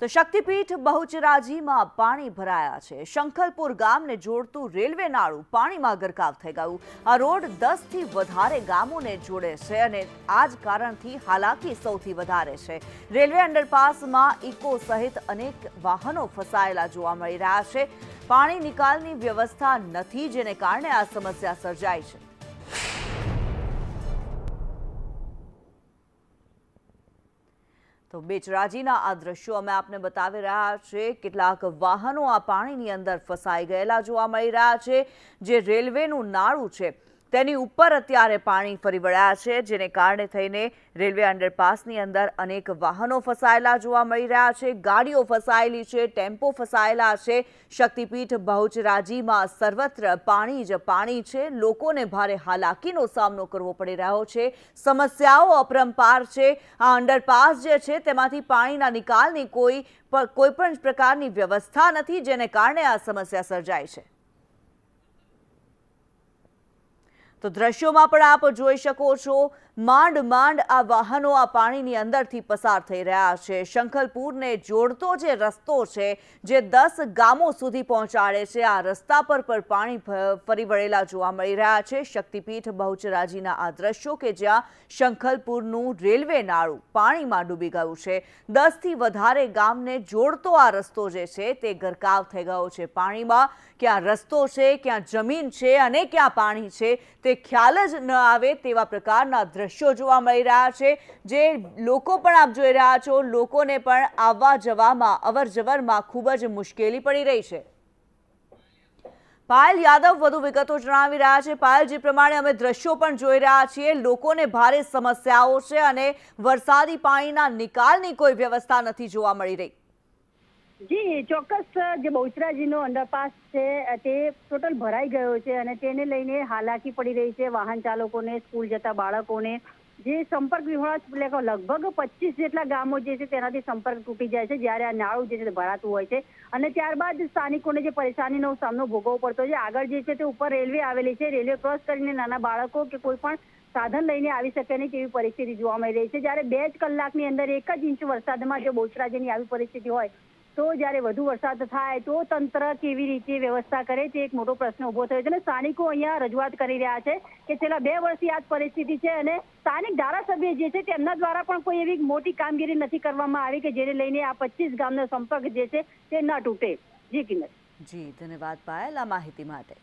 તો શક્તિપીઠ બહુચરાજીમાં પાણી ભરાયા છે. શંખલપુર ગામને જોડતું રેલવે નાળું પાણીમાં ગરકાવ થઈ ગયું. આ રોડ દસથી વધારે ગામોને જોડે છે અને આ જ કારણથી હાલાકી સૌથી વધારે છે. રેલવે અંડરપાસમાં ઇકો સહિત અનેક વાહનો ફસાયેલા જોવા મળી રહ્યા છે. પાણી નિકાલની વ્યવસ્થા નથી, જેને કારણે આ સમસ્યા સર્જાઈ છે. તો બેચરાજીના આ દ્રશ્યો અમે આપને બતાવી રહ્યા છે. કેટલાક વાહનો આ પાણીની અંદર ફસાઈ ગયેલા જોવા મળી રહ્યા છે. જે રેલવેનું નાળું છે તેની ઉપર અત્યારે પાણી ફરી વળ્યા છે, જેને કારણે થઈને રેલવે અંડરપાસની અંદર અનેક વાહનો ફસાયેલા જોવા મળી રહ્યા છે, ગાડીઓ ફસાયેલી છે, ટેમ્પો ફસાયેલા છે. શક્તિપીઠ બહુચરાજીમાં સર્વત્ર પાણી જ પાણી છે. લોકોને ભારે હાલાકીનો સામનો કરવો પડી રહ્યો છે. સમસ્યાઓ અપરંપાર છે. આ અંડરપાસ જે છે તેમાંથી પાણીના નિકાલની કોઈ કોઈ પણ પ્રકારની વ્યવસ્થા નથી, જેને કારણે આ સમસ્યા સર્જાય છે. તો દ્રશ્યોમાં પણ આપ જોઈ શકો છો, માંડ માંડ આ વાહનો આ પાણીની અંદરથી પસાર થઈ રહ્યા છે. શંખલપુરને જોડતો જે રસ્તો છે, જે દસ ગામો સુધી પહોંચાડે છે, આ રસ્તા પર પણ પાણી ફરી વળેલા જોવા મળી રહ્યા છે. શક્તિપીઠ બહુચરાજીના આ દ્રશ્યો કે જ્યાં શંખલપુરનું રેલવે નાળું પાણીમાં ડૂબી ગયું છે. દસથી વધારે ગામને જોડતો આ રસ્તો જે છે, તે ગરકાવ થઈ ગયો છે પાણીમાં. ક્યાં રસ્તો છે, ક્યાં જમીન છે અને ક્યાં પાણી છે તે ખ્યાલ જ ન આવે તેવા પ્રકારના દ્રશ્યો જોવા મળી રહ્યા છે, જે લોકો પણ આપ જોઈ રહ્યા છો. લોકોને પણ આવવા જવામાં, અવર જવરમાં ખૂબ જ મુશ્કેલી પડી રહી છે. પાયલ યાદવ વધુ વિગતો જણાવી રહ્યા છે. પાયલ, જે પ્રમાણે અમે દ્રશ્યો પણ જોઈ રહ્યા છીએ, લોકોને ભારે સમસ્યાઓ છે અને વરસાદી પાણીના નિકાલની કોઈ વ્યવસ્થા નથી જોવા મળી રહી. જી, ચોક્કસ જે બહુચરાજીનો અંડરપાસ છે તે ટોટલ ભરાઈ ગયો છે અને તેને લઈને હાલાકી પડી રહી છે વાહન ચાલકોને, સ્કૂલ જતા બાળકોને. જે સંપર્ક વિહોણા લગભગ પચીસ જેટલા ગામો જે છે તેનાથી સંપર્ક તૂટી જાય છે, જ્યારે આ નાળું જે છે ભરાતું હોય છે. અને ત્યારબાદ સ્થાનિકોને જે પરેશાનીનો સામનો ભોગવવો પડતો છે, આગળ જે છે તે ઉપર રેલવે આવેલી છે. રેલવે ક્રોસ કરીને નાના બાળકો કે કોઈ પણ સાધન લઈને આવી શકે નહીં તેવી પરિસ્થિતિ જોવા મળી રહી છે. જ્યારે બે જ કલાકની અંદર એક જ ઇંચ વરસાદમાં જો બહુચરાજીની આવી પરિસ્થિતિ હોય તો જ્યારે વધુ વરસાદ થાય તો તંત્ર કેવી રીતે વ્યવસ્થા કરે તે એક મોટો પ્રશ્ન ઊભો થયો છે. અને સ્થાનિકો અહીંયા રજૂઆત કરી રહ્યા છે કે છેલ્લા બે વર્ષથી આ પરિસ્થિતિ છે અને સ્થાનિક ધારાસભ્ય જે છે તેમના દ્વારા પણ કોઈ એવી મોટી કામગીરી નથી કરવામાં આવી કે જેને લઈને આ પચીસ ગામનો સંપર્ક જે છે તે ન તૂટે. જી કિંમત જી, ધન્યવાદ પાયલ આ માહિતી માટે.